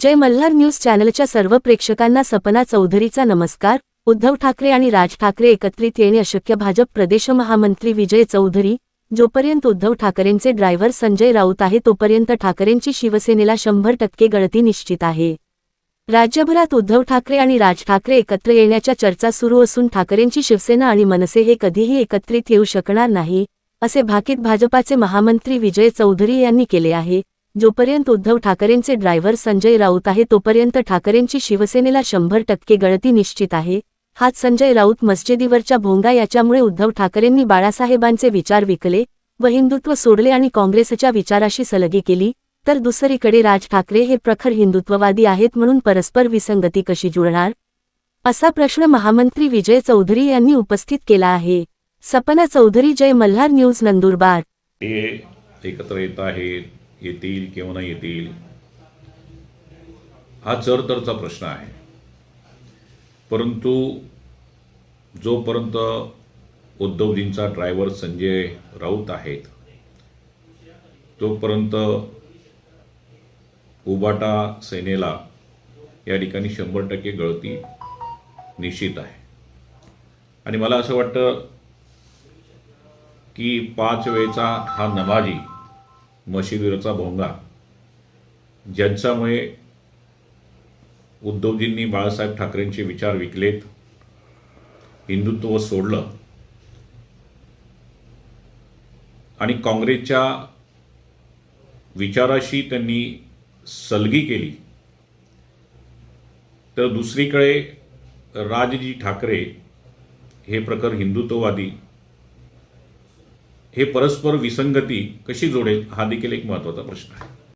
जय Malhar news चॅनलच्या सर्व प्रेक्षकांना सपना चौधरीचा नमस्कार. उद्धव ठाकरे आणि राज ठाकरे एकत्रित येणे अशक्य. भाजप प्रदेश महामंत्री विजय चौधरी जोपर्यंत उद्धव ठाकरेंचे ड्रायव्हर संजय राऊत आहे तोपर्यंत ठाकरेंची शिवसेनेला शंभर टक्के गळती निश्चित आहे. राज्यभरात उद्धव ठाकरे आणि राज ठाकरे एकत्र येण्याच्या चर्चा सुरू असून ठाकरेंची शिवसेना आणि मनसे हे कधीही एकत्रित येऊ शकणार नाही असे भाकीत भाजपाचे महामंत्री विजय चौधरी यांनी केले आहे. जोपर्यंत उद्धव ठाकरेंचे ड्रायव्हर संजय राऊत आहे तोपर्यंत ठाकरेंची शिवसेनेला शंभर टक्के गळती निश्चित आहे. हाच संजय राऊत मस्जिदीवरच्या भोंगा याच्यामुळे उद्धव ठाकरेंनी बाळासाहेबांचे विचार विकले व हिंदुत्व सोडले आणि काँग्रेसच्या विचाराशी सलगी केली तर दुसरीकडे राज ठाकरे हे प्रखर हिंदुत्ववादी आहेत म्हणून परस्पर विसंगती कशी जुळणार? असा प्रश्न महामंत्री विजय चौधरी यांनी उपस्थित केला आहे. सपना चौधरी जय मल्हार न्यूज नंदुरबार. एकत्र येत आहेत. येतील किंवा नाही येतील हा चरतरचा प्रश्न आहे. परंतु जोपर्यंत उद्धवजींचा ड्रायव्हर संजय राऊत आहेत तोपर्यंत उबाटा सेनेला या ठिकाणी शंभर टक्के गळती निश्चित आहे. आणि मला असं वाटतं की पाच वेळचा हा नमाजी मशिदीरचा भोंगा. ज्यांच्यामुळे उद्धवजींनी बाळासाहेब ठाकरेंचे विचार विकलेत हिंदुत्व सोडलं आणि काँग्रेसच्या विचाराशी त्यांनी सलगी केली तर दुसरीकडे राजजी ठाकरे हे प्रखर हिंदुत्ववादी हे परस्पर विसंगती कशी जोडेल हा देखील एक महत्त्वाचा प्रश्न आहे.